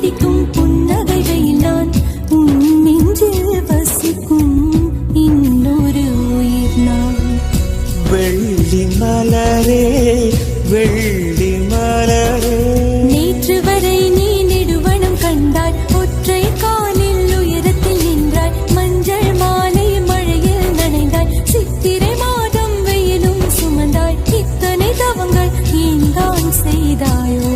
படிக்கும் புன்னகையில் நான் உன் நெஞ்சில் வசிக்கும் இன்னொரு உயிர் நான். வெள்ளி மலரே வெள்ளி மலரே. நேற்று வரை நீ நெடுவனம் கண்டாய் ஒற்றை காலில் உயரத்தில் நின்றாய் மஞ்சள் மாலை மழையில் நனைந்தாய் சித்திரை மாதம் வெயிலும் சுமந்தாய் இத்தனை தவங்கள் ஏன் தான் செய்தாயோ?